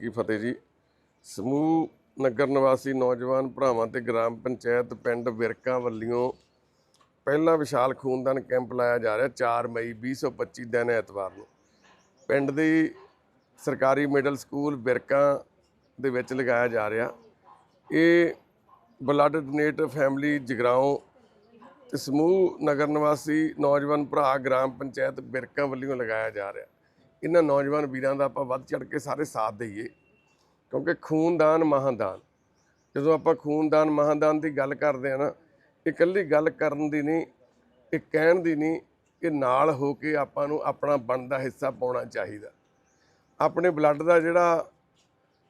ਕੀ ਫਤਿਹ ਜੀ। ਸਮੂਹ ਨਗਰ ਨਿਵਾਸੀ ਨੌਜਵਾਨ ਭਰਾਵਾਂ ਤੇ ਗ੍ਰਾਮ ਪੰਚਾਇਤ ਪਿੰਡ ਵਿਰਕਾ ਵੱਲੋਂ ਪਹਿਲਾ ਵਿਸ਼ਾਲ ਖੂਨਦਾਨ ਕੈਂਪ ਲਾਇਆ ਜਾ ਰਿਹਾ 4 ਮਈ 2025 ਦਿਨ ਐਤਵਾਰ ਨੂੰ। ਪਿੰਡ ਦੀ ਸਰਕਾਰੀ ਮਿਡਲ ਸਕੂਲ ਵਿਰਕਾ ਦੇ ਵਿੱਚ ਲਗਾਇਆ ਜਾ ਰਿਹਾ। ਇਹ ਬਲੱਡ ਡੋਨੇਟ ਫੈਮਿਲੀ ਜਗਰਾਉਂ ਤੇ ਸਮੂਹ ਨਗਰ ਨਿਵਾਸੀ ਨੌਜਵਾਨ ਭਰਾ ਗ੍ਰਾਮ ਪੰਚਾਇਤ ਬਿਰਕਾ ਵੱਲੋਂ ਲਗਾਇਆ ਜਾ ਰਿਹਾ। ਇਹਨਾਂ ਨੌਜਵਾਨ ਵੀਰਾਂ ਦਾ ਆਪਾਂ ਵੱਧ ਚੜ ਕੇ ਸਾਰੇ ਸਾਥ ਦਈਏ, ਕਿਉਂਕਿ ਖੂਨਦਾਨ ਮਹਾਦਾਨ। ਜਦੋਂ ਆਪਾਂ ਖੂਨਦਾਨ ਮਹਾਦਾਨ ਦੀ ਗੱਲ ਕਰਦੇ ਆ ਨਾ, ਇਹ ਇਕੱਲੀ ਗੱਲ ਕਰਨ ਦੀ ਨਹੀਂ, ਇਹ ਕਹਿਣ ਦੀ ਨਹੀਂ ਇਹ ਨਾਲ ਹੋ ਕੇ ਆਪਾਂ ਨੂੰ ਆਪਣਾ ਬਣਦਾ ਹਿੱਸਾ ਪਾਉਣਾ ਚਾਹੀਦਾ। ਆਪਣੇ ਬਲੱਡ ਦਾ ਜਿਹੜਾ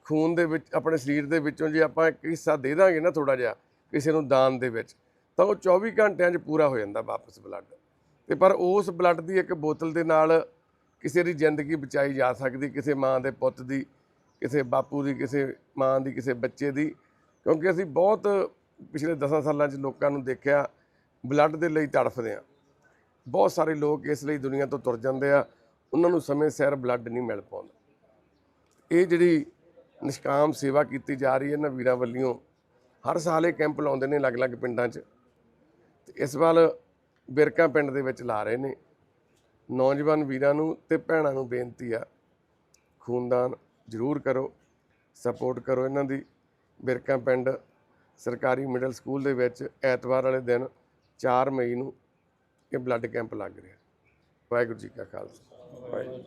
ਖੂਨ ਦੇ ਵਿੱਚ, ਆਪਣੇ ਸਰੀਰ ਦੇ ਵਿੱਚੋਂ ਜੇ ਆਪਾਂ ਇੱਕ ਹਿੱਸਾ ਦੇ ਦਾਂਗੇ ਨਾ ਥੋੜਾ ਜਿਹਾ ਕਿਸੇ ਨੂੰ ਦਾਨ ਦੇ ਵਿੱਚ, ਤਾਂ ਉਹ 24 ਘੰਟਿਆਂ 'ਚ ਪੂਰਾ ਹੋ ਜਾਂਦਾ ਵਾਪਸ ਬਲੱਡ। ਤੇ ਪਰ ਉਸ ਬਲੱਡ ਦੀ ਇੱਕ ਬੋਤਲ ਦੇ ਨਾਲ ਕਿਸੇ ਦੀ ਜ਼ਿੰਦਗੀ ਬਚਾਈ ਜਾ ਸਕਦੀ, ਕਿਸੇ ਮਾਂ ਦੇ ਪੁੱਤ ਦੀ, ਕਿਸੇ ਬਾਪੂ ਦੀ, ਕਿਸੇ ਮਾਂ ਦੀ, ਕਿਸੇ ਬੱਚੇ ਦੀ। ਕਿਉਂਕਿ ਅਸੀਂ ਬਹੁਤ ਪਿਛਲੇ 10 ਸਾਲਾਂ 'ਚ ਲੋਕਾਂ ਨੂੰ ਦੇਖਿਆ, ਬਲੱਡ ਦੇ ਲਈ ਤੜਫਦੇ ਆ ਬਹੁਤ ਸਾਰੇ ਲੋਕ ਇਸ ਲਈ ਦੁਨੀਆ ਤੋਂ ਤੁਰ ਜਾਂਦੇ ਆ, ਉਹਨਾਂ ਨੂੰ ਸਮੇਂ ਸਿਰ ਬਲੱਡ ਨਹੀਂ ਮਿਲ ਪਾਉਂਦਾ। ਇਹ ਜਿਹੜੀ ਨਿਸ਼ਕਾਮ ਸੇਵਾ ਕੀਤੀ ਜਾ ਰਹੀ ਹੈ ਨਾ ਵੀਰਾਂ ਵੱਲੋਂ, ਹਰ ਸਾਲ ਇਹ ਕੈਂਪ ਲਾਉਂਦੇ ਨੇ ਅਲੱਗ-ਅਲੱਗ ਪਿੰਡਾਂ 'ਚ। ਤੇ ਇਸ ਵਾਰ ਬਿਰਕਾ ਪਿੰਡ ਦੇ ਵਿੱਚ ਲਾ ਰਹੇ ਨੇ। ਨੌਜਵਾਨ ਵੀਰਾਂ ਨੂੰ ਤੇ ਭੈਣਾਂ ਨੂੰ ਬੇਨਤੀ ਆ, ਖੂਨਦਾਨ ਜ਼ਰੂਰ ਕਰੋ ਸਪੋਰਟ ਕਰੋ ਇਹਨਾਂ ਦੀ। ਬਿਰਕਾ ਪਿੰਡ ਸਰਕਾਰੀ ਮਿਡਲ ਸਕੂਲ ਦੇ ਵਿੱਚ ਐਤਵਾਰ ਵਾਲੇ ਦਿਨ 4 ਮਈ ਨੂੰ ਇਹ ਬਲੱਡ ਕੈਂਪ ਲੱਗ ਰਿਹਾ। ਵਾਹਿਗੁਰੂ ਜੀ ਕਾ ਖਾਲਸਾ। ਵਾਹਿਗੁਰੂ